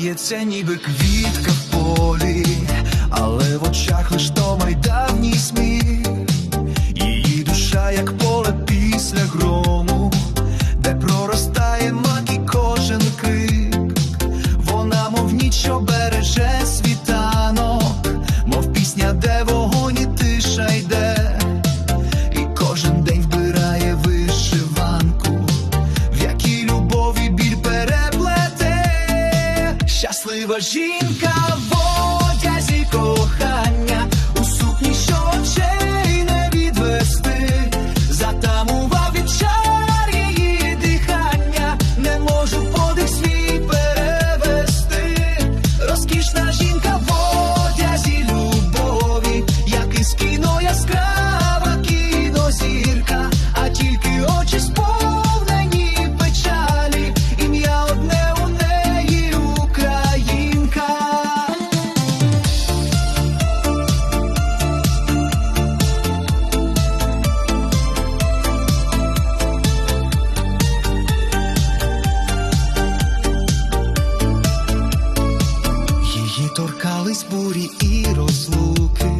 б'ється, ніби квітка в полі, але в очах лиш то майдавній сміх. Imagine cavalo. які торкались бурі і розлуки.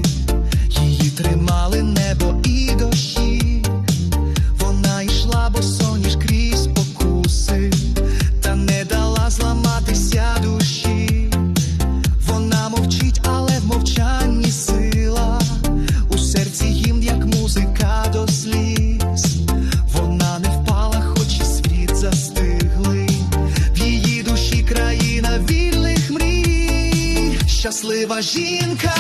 щаслива жінка.